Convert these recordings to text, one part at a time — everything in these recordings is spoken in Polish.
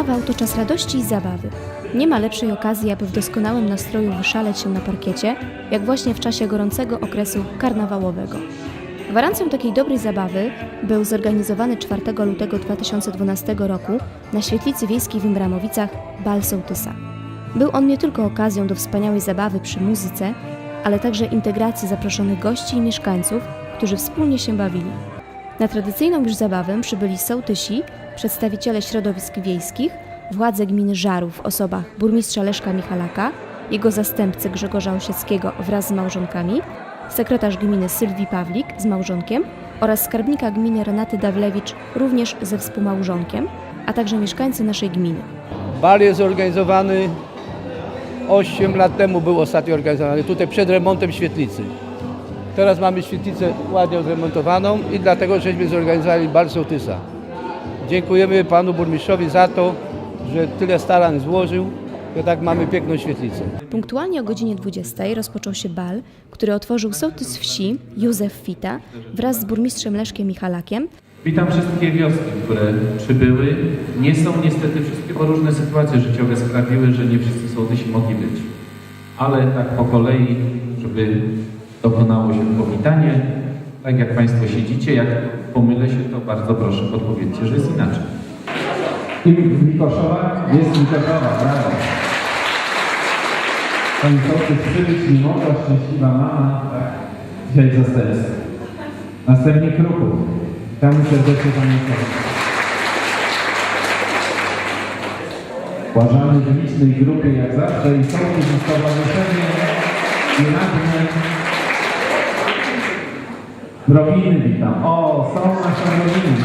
Karnawał to czas radości i zabawy. Nie ma lepszej okazji, aby w doskonałym nastroju wyszaleć się na parkiecie, jak właśnie w czasie gorącego okresu karnawałowego. Gwarancją takiej dobrej zabawy był zorganizowany 4 lutego 2012 roku na świetlicy wiejskiej w Imbramowicach bal sołtysa. Był on nie tylko okazją do wspaniałej zabawy przy muzyce, ale także integracji zaproszonych gości i mieszkańców, którzy wspólnie się bawili. Na tradycyjną już zabawę przybyli sołtysi, przedstawiciele środowisk wiejskich, władze gminy Żarów w osobach burmistrza Leszka Michalaka, jego zastępcy Grzegorza Osieckiego wraz z małżonkami, sekretarz gminy Sylwii Pawlik z małżonkiem oraz skarbnika gminy Renaty Dawlewicz również ze współmałżonkiem, a także mieszkańcy naszej gminy. Bal jest organizowany 8 lat temu był ostatnio organizowany, tutaj przed remontem świetlicy. Teraz mamy świetlicę ładnie odremontowaną i dlatego żeśmy zorganizowali bal sołtysa. Dziękujemy panu burmistrzowi za to, że tyle starań złożył, że tak mamy piękną świetlicę. Punktualnie o godzinie 20 rozpoczął się bal, który otworzył sołtys wsi Józef Fita wraz z burmistrzem Leszkiem Michalakiem Witam wszystkie wioski, które przybyły. Nie są niestety wszystkie, bo różne sytuacje życiowe sprawiły, że nie wszyscy sołtysi mogli być. Ale tak po kolei, żeby dokonało się powitanie, tak jak Państwo siedzicie, jak pomylę się, to bardzo proszę podpowiedzcie, że jest inaczej. I Mikoszowa jest Mikoszowa, brawo. Pani sołtys przybyć nie mogła, szczęśliwa mama, tak, dzisiaj zastępstwo. Następnie Krupów. Witamy serdecznie Sołtys. Uważamy w licznej grupie jak zawsze i sołtys i stowarzyszenie i radny Drobiny witam. O, są nasze drobiny.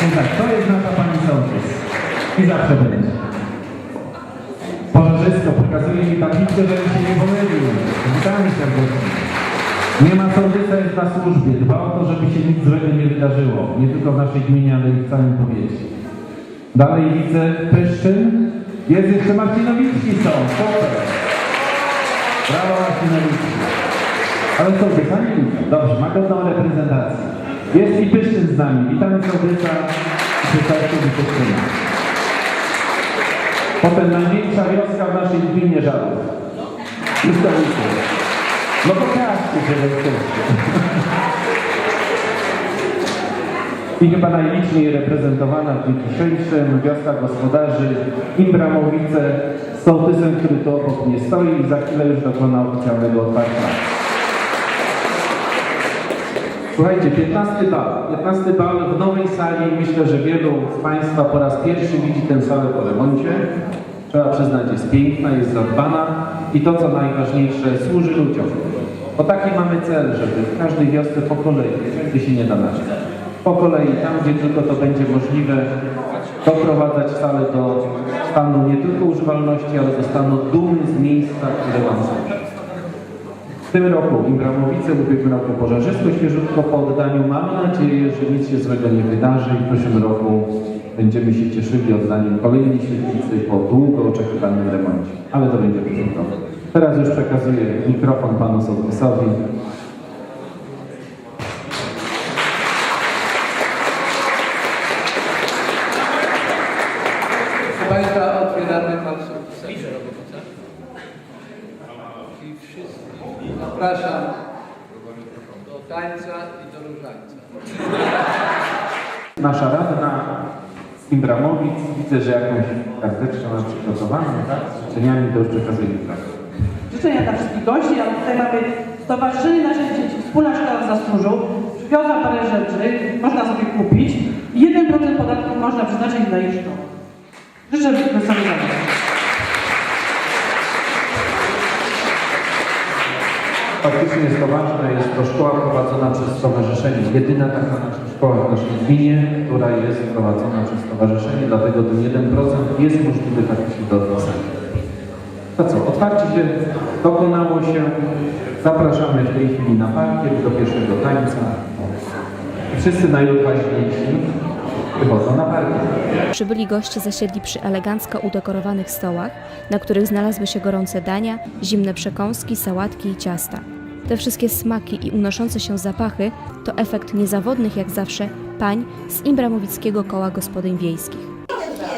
No tak, to jest nasza Pani Sołtys. I zawsze będzie. Pożarzysko pokazuje mi tablicę, żebym się nie pomylił. Witamy serdecznie. Nie ma sołtysa jest na służbie. Dba o to, żeby się nic złego nie wydarzyło. Nie tylko w naszej gminie, ale i w całym powiecie. Dalej widzę Pyszczyn. Jest jeszcze Marcinowicki są. Super. Brawo Marcinowicki. Ale nie widzę. Dobrze, ma godną reprezentację. Jest i Pyszczyn z nami. Witamy sołtysa i przedstawicieli Pyszczyna. Potem największa wioska w naszej gminie Żarów. Ustawicie. No pokażcie się, że jesteście. I chyba najliczniej reprezentowana w dniu dzisiejszym wioska gospodarzy Imbramowice z sołtysem, który tu obok mnie stoi i za chwilę już dokona oficjalnego otwarcia. Słuchajcie, 15 bal. 15 bal w nowej sali. Myślę, że wielu z Państwa po raz pierwszy widzi tę salę po remoncie. Trzeba przyznać, jest piękna, jest zadbana i to, co najważniejsze, służy ludziom. Bo taki mamy cel, żeby w każdej wiosce po kolei, gdzie się nie da naczyć, po kolei, tam gdzie tylko to będzie możliwe, doprowadzać salę do stanu nie tylko używalności, ale do stanu dumy z miejsca, które Wam służy. W tym roku Imbramowice, ubiegłym roku Pożarzysko, świeżutko po oddaniu. Mamy nadzieję, że nic się złego nie wydarzy i w przyszłym roku będziemy się cieszyli oddaniem kolejnej świetlicy po długo oczekiwanym remoncie. Ale to będzie w przyszłym roku. Teraz już przekazuję mikrofon panu sołtysowi. Państwa, otwieramy konsultację. I zapraszam do tańca i do różańca. Nasza radna z Imbramowic, widzę, że jakąś karteczkę ma przygotowaną, tak? Z życzeniami to już przekazuję mikrofon. Życzenia dla wszystkich gości, a tutaj mamy Stowarzyszenie Naszych Dzieci, Wspólna Szkoła w. Przywiozła parę rzeczy, można sobie kupić i 1% podatku można przeznaczyć na ich szkołę. Życzę wesołej zabawy. Faktycznie jest to ważne, jest to szkoła prowadzona przez stowarzyszenie. Jedyna taka nasza szkoła w naszej gminie, która jest prowadzona przez stowarzyszenie, dlatego ten 1% jest możliwy faktycznie do odpisania. To co, otwarcie się dokonało się. Zapraszamy w tej chwili na parkiet do pierwszego tańca. Wszyscy najodważniejsi wychodzą na. Przybyli goście zasiedli przy elegancko udekorowanych stołach, na których znalazły się gorące dania, zimne przekąski, sałatki i ciasta. Te wszystkie smaki i unoszące się zapachy to efekt niezawodnych jak zawsze pań z Imbramowickiego Koła Gospodyń Wiejskich.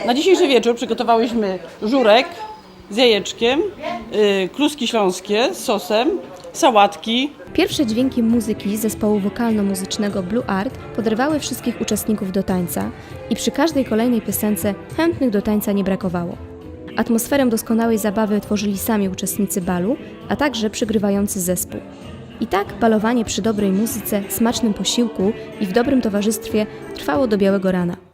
Na dzisiejszy wieczór przygotowałyśmy żurek z jajeczkiem, y, kluski śląskie z sosem, sałatki, Pierwsze dźwięki muzyki zespołu wokalno-muzycznego Blue Art podrywały wszystkich uczestników do tańca i przy każdej kolejnej piosence chętnych do tańca nie brakowało. Atmosferę doskonałej zabawy tworzyli sami uczestnicy balu, a także przygrywający zespół. I tak balowanie przy dobrej muzyce, smacznym posiłku i w dobrym towarzystwie trwało do białego rana.